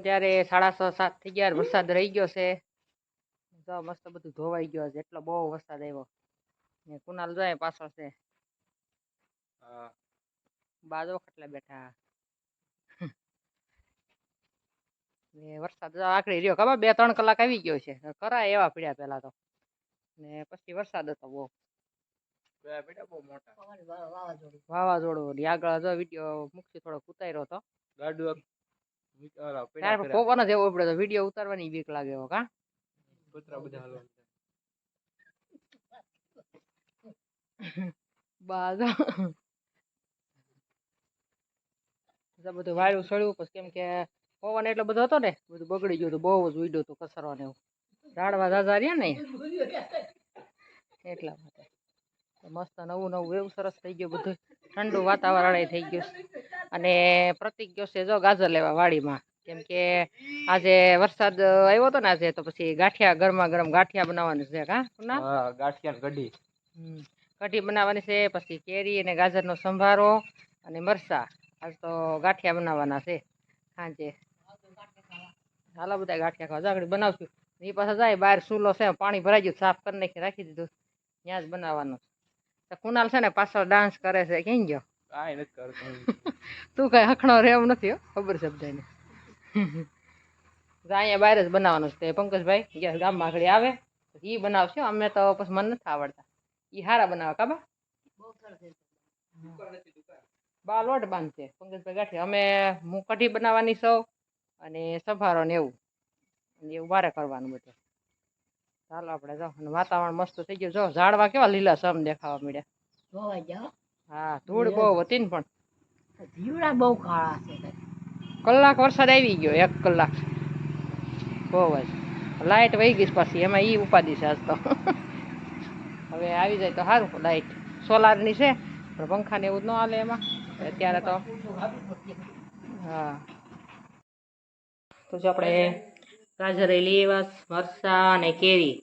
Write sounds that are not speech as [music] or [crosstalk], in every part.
અત્યારે સાડા છ સાત થઈ ગયા વરસાદ રહી ગયો છે. તો મસ્ત બધું ધોવાઈ ગયો છે. એટલો બહુ વરસાદ આવ્યો. ને કુનાલ જોઈએ પાછળ છે. બાજો ખાટલા બેઠા. ને વરસાદ આકડી રહ્યો. ખબર? બે ત્રણ કલાક આવી ગયો છે. કરાય એવા પીડ્યા પેલા તો. ને પછી વરસાદ હતો બહુ. વાવાઝોડું. આગળ જો વીડિયો મૂકશે થોડોક ઉતાર્યો હતો ત્યારે પવન જ એવો પડ્યો વીડિયો ઉતારવાની બીક લાગે હો કા? [laughs] બાજો જો બધું વાયુ સળ્યું પછી કેમ કે પવન એટલો બધો હતો ને બધું બગડી ગયું હતું બહુ જ ઉડ્યું હતું કસરવા ને એવું. રાડવા ઝાઝા રહ્યા ને એટલા માટે. મસ્ત નવું નવું એવું સરસ થઈ ગયું બધું ઠંડુ વાતાવરણ થઈ ગયું. અને પ્રતિક ગયો છે જો ગાજર લેવા વાડીમાં. કેમ કે આજે વરસાદ આવ્યો હતો ને આજે તો પછી ગાંઠિયા ગરમા ગરમ ગાંઠિયા બનાવવાની છે કા ગાંઠિયા કઢી. કઢી બનાવવાની છે પછી કેરી અને ગાજરનો સંભારો અને મરસા આજ તો ગાંઠિયા બનાવવાના છે સાંજે. હાલો બધા ગાંઠિયા ખાવા. જાગડી બનાવશું. એ પાછા જાય બહાર સૂલો છે પાણી ભરાઈ ગયું સાફ કરી નાખી રાખી દીધું. ત્યાં જ બનાવવાનું. તો કુનાલ છે ને પાછળ ડાન્સ કરે છે ક્યાં ગયો? [laughs] કાંઈ નથી કરતો તું કઈ હખણો રેવ નથી હો ખબર છે બધાને તો અહીંયા બહાર જ બનાવવાનું છે પંકજભાઈ ગયા ગામમાં આગળ આવે એ બનાવશે અમે તો પછી મને નથી આવડતા. એ હારા બનાવે કાબા બા? લોટ બાંધશે. પંકજભાઈ ગાંઠી. અમે હું કઢી બનાવવાની સૌ અને સંભારો ને એવું. અને એવું વારે કરવાનું બધું. ચાલો આપણે જો અને વાતાવરણ મસ્ત થઈ ગયું. જો ઝાડવા કેવા લીલા સમ દેખાવા મળ્યા. હા ધૂળ બહુ હતી ને પણ. જીવડા બહુ કાળા છે કલાક વરસાદ આવી ગયો એક કલાક. બહુ જ. લાઇટ વહી ગઈ પાછી એમાં ઈ ઉપાધિ છે આજ તો. [laughs] હવે આવી જાય તો સારું લાઇટ સોલારની છે પણ પંખા ને એવું ન હાલે એમાં. અત્યારે તો. હા. તો જો આપણે ગાજર આવ્યા મરસા અને કેરી.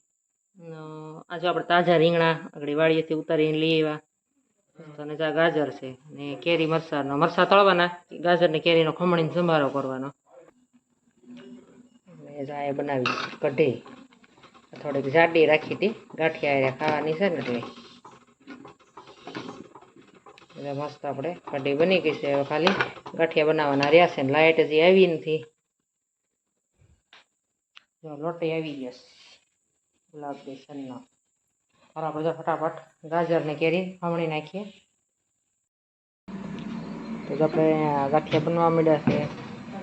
આજે આપણે તાજા રીંગણા આગળ વાડીએથી ઉતારીને લઈ આવ્યા અને જા ગાજર છે ને કેરી મરસાનો. મરસા તળવાના. ગાજર ને કેરીનો ખમણીને સંભારો કરવાનો. એ બનાવી કઢી. થોડીક જાડી રાખી હતી. ગાંઠિયા ખાવાની છે ને એટલે. એટલે મસ્ત આપણે કઢી બની ગઈ છે હવે ખાલી. ગાંઠિયા બનાવવાના રહ્યા છે ને લાઇટ હજી આવી નથી. લોટી આવી ગયો ગુલાબ બેસનનો બરાબર બધા ફટાફટ ગાજર ને કેરી ખમણી નાખીએ. તો આપણે ગાંઠિયા બનવા મળ્યા છે.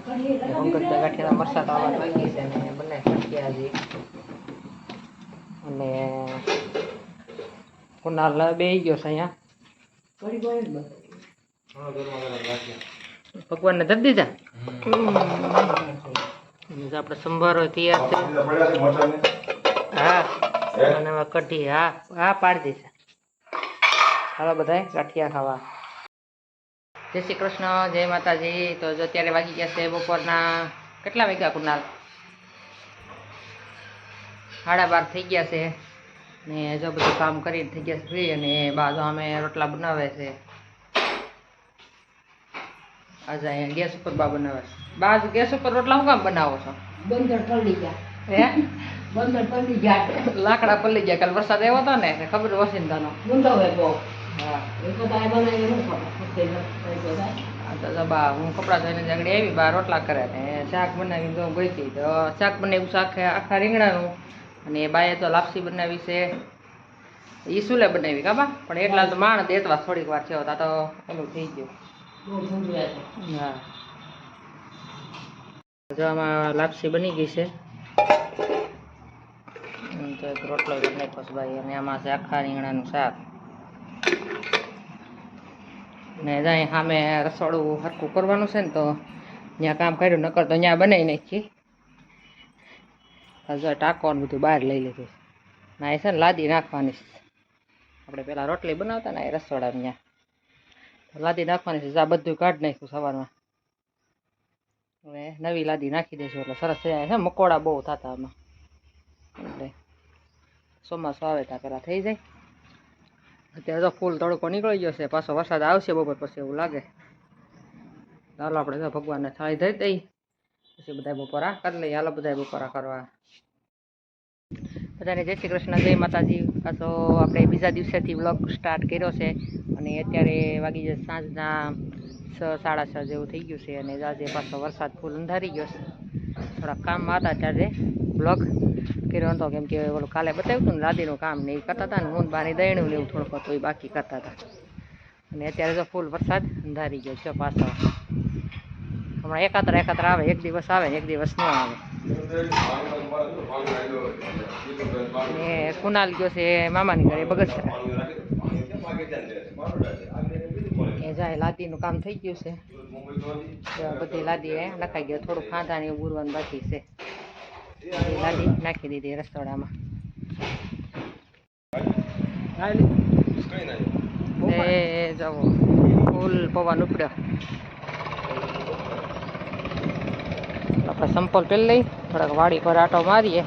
પંકજ ગાંઠિયાના મરસા તળવા લાગી છે ને બને ગાંઠિયા હજી અને કુનાલ બે ગયો છે અહીંયા. ભગવાનને ધરી દીધા? આપડે આપણે સંભારો તૈયાર છે. અને કઢી હા હા પાડી દઈશ. હાલો બધાય ગાંઠિયા ખાવા. જય શ્રી કૃષ્ણ જય માતાજી. તો જો અત્યારે વાગી ગયા છે બપોરના કેટલા વાગ્યા કુનાલ સાડા બાર થઈ ગયા છે. ને જો બધું કામ કરીને થઈ ગયા છે ફ્રી અને બાજુ અમે રોટલા બનાવે છે. આજે અહીંયા ગેસ ઉપર બા બનાવે છે. બાજુ ગેસ ઉપર રોટલા હું કામ બનાવો છો? બંદર ઠંડી ગયા. હે? બંદર પલળી ગયા લાકડા પલ્લી ગયા કાલ વરસાદ આવ્યો હતો ને ખબર વસિંદાનો. ગુંદો બહુ. હા. એ બધા બનાવીને શું ખબર? એ બા હું કપડાં ધોઈને જગડી આવી બા રોટલા કરે ને શાક બનાવી તો ગઈ હતી તો શાક બનાવ્યું શાક આખા રીંગણાનું. અને બાએ તો લાપસી બનાવી છે. એ સુલે બનાવી કાબા પણ એટલા તો માણ દેતવા થોડીક વાર થયો તા તો એનું થઈ ગયું. હા. જો આમાં લાપસી બની ગઈ છે. તો એક રોટલો કરી નાખ્યો ભાઈ. અને આમાં છે આખા રીંગણાનું શાક. ને જાય સામે રસોડું હરખું કરવાનું છે ને તો ત્યાં કામ કર્યું, નકર તો ત્યાં બનાવી નાખી. હજુ ટાંકો ને બધું બહાર લઈ લીધું. ના એ છે ને લાદી નાખવાની આપણે પેલા રોટલી બનાવતા ને એ રસોડા ત્યાં. લાદી નાખવાની છે આ બધું કાઢી નાખ્યું સવારમાં. હવે નવી લાદી નાખી દઈશું એટલે સરસ થઈ જાય છે મકોડા બહુ થતા આમાં. એટલે ચોમાસું આવે ત્યાં થઈ જાય. અત્યારે તો ફૂલ તડકો નીકળી ગયો છે. પાછો વરસાદ આવશે બપોર પછી એવું લાગે. ચાલો આપણે તો ભગવાનને થાળી ધરી દઈ પછી બધા બપોરા કરી લઈએ. હાલો બધા બપોરા કરવા. બધાને જય શ્રી કૃષ્ણ, જય માતાજી. પાછો આપણે બીજા દિવસેથી વ્લોગ સ્ટાર્ટ કર્યો છે. અને અત્યારે વાગી જશે સાંજના છ, સાડા છ જેવું થઈ ગયું છે. અને આજે પાછો વરસાદ ફૂલ અંધારી ગયો છે. થોડાક કામમાં હતા ત્યારે. વ્લોગ કર્યો હતો કેમ કે ઓલું કાલે બતાવ્યું હતું ને લાદીનું કામ ને એ કરતા હતા ને, હું બાની દયણું ને એવું થોડુંક હતું, એ બાકી કરતા હતા. અને અત્યારે તો ફૂલ વરસાદ અંધારી ગયો છે પાછો. હમણાં એકાત્ર એકાત્ર આવે, એક દિવસ આવે એક દિવસ ન આવે. ને કુનાલ ગયો છે મામાની ઘરે, બગસરા. એ જાય, લાદીનું કામ થઈ ગયું છે. બધી લાદી એ નખાઈ ગયો થોડું ખાંધા ને એવું બાકી છે. બધી નાખી દીધી રસોડામાં. એ જવો ફૂલ પવન ઉપડ્યો. આપણે સંપલ પેલી લઈ થોડાક વાડી પર આટો મારીએ.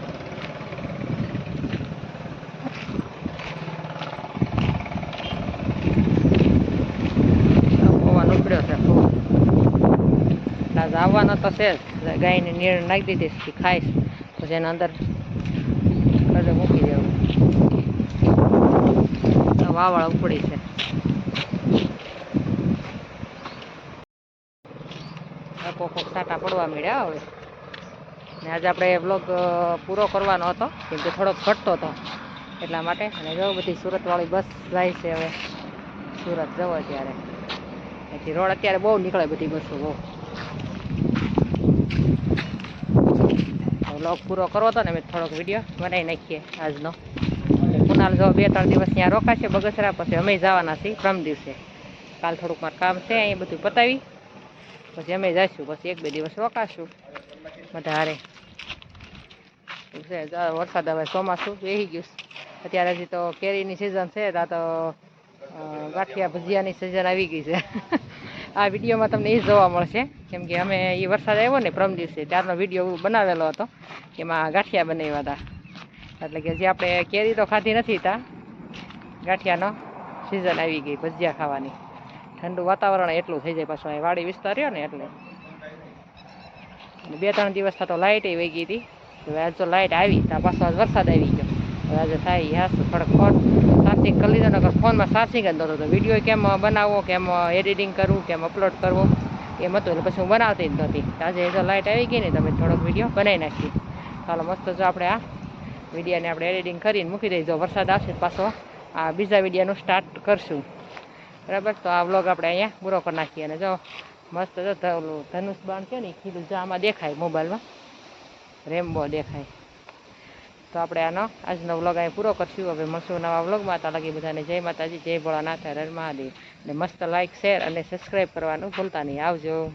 પવન ઉપડ્યો છે ખૂબ આવવાનો તો છે જ. ગાયને નીર નાખી દીધી ખાઈશ. પછી એના અંદર મૂકી દેવું. વાવળ ઉપડી છે. કોક કોક સાટા પડવા મળ્યા હવે. ને આજે આપણે બ્લોગ પૂરો કરવાનો હતો, કેમ કે થોડોક ઘટતો હતો. એટલા માટે અને જો બધી સુરતવાળી બસ જાય છે હવે. સુરત જવો ત્યારે પછી રોડ અત્યારે બહુ નીકળે બધી બસો બહુ. બ્લોગ પૂરો કરવો હતો ને મેં થોડોક વીડિયો બનાવી નાખીએ આજનો. કુનાલ જો બે ત્રણ દિવસ ત્યાં રોકાશે બગસરા, પછી અમે જવાના છીએ પ્રમ દિવસે. કાલ થોડુંક મારું કામ છે, અહીં બધું પતાવી. પછી અમે જઈશું, પછી એક બે દિવસ રોકાશું વધારે. વરસાદ હવે ચોમાસું બેસી ગયું અત્યારે હજી તો કેરીની સિઝન છે ત્યાં તો ગાંઠિયા ભજીયાની સિઝન આવી ગઈ છે. આ વિડીયોમાં તમને એ જોવા મળશે. કેમ કે અમે એ વરસાદ આવ્યો ને પ્રમ દિવસે, ત્યારનો વીડિયો બનાવેલો હતો એમાં ગાંઠિયા બનાવ્યા હતા. એટલે કે જે આપણે કેરી તો ખાધી નથી ત્યાં ગાંઠિયાનો સિઝન આવી ગઈ, ભજીયા ખાવાની. ઠંડુ વાતાવરણ એટલું થઈ જાય પાછું, અહીં વાડી વિસ્તાર રહ્યો ને એટલે. બે ત્રણ દિવસ થતો લાઇટ વહી ગઈ હતી. હવે આજ લાઇટ આવી, ત્યાં પાછો વરસાદ આવી ગયો. હવે આજે થાય યાસ થોડોક ચાર્જિંગ કરી લીધો, નકર ફોનમાં ચાર્જિંગ જ નહોતો. તો વીડિયો કેમ બનાવવો, કેમ એડિટિંગ કરવું, કેમ અપલોડ કરવું, એમ હતું. એટલે પછી હું બનાવતી જ નહોતી. તો આજે જો લાઇટ આવી ગઈ ને તમે થોડોક વીડિયો બનાવી નાખીએ ચાલો, મસ્ત જો આપણે આ વિડીયાને આપણે એડિટિંગ કરીને મૂકી દઈએ. વરસાદ આવશે પાછો આ બીજા વિડીયાનું સ્ટાર્ટ કરશું. બરાબર? તો આ વ્લોગ આપણે અહીંયા પૂરો કરી નાખીએ. અને જો મસ્ત જો ધનુષ બાણ છે ને કીધું જો આમાં દેખાય મોબાઈલમાં. રેમ્બો દેખાય. તો આપણે આનો આજનો વ્લોગ અહીં પૂરો કરશું. હવે મળશું નવા વ્લોગમાં તો લગી બધાને જય માતાજી, જય ભોળાનાથ, હર મહાદેવ. અને મસ્ત લાઇક શેર અને સબસ્ક્રાઈબ કરવાનું ભૂલતા નહીં. આવજો.